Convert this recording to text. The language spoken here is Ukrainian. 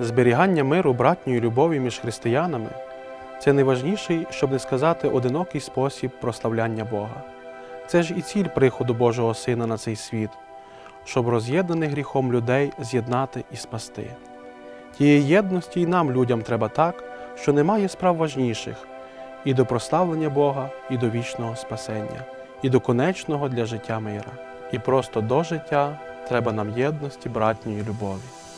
Зберігання миру, братньої любові між християнами це найважніший, щоб не сказати, одинокий спосіб прославляння Бога. Це ж і ціль приходу Божого Сина на цей світ, щоб роз'єднаних гріхом людей з'єднати і спасти. Тієї єдності й нам, людям, треба так, що немає справ важніших і до прославлення Бога, і до вічного спасення, і до конечного для життя мира. І просто до життя треба нам єдності братньої любові.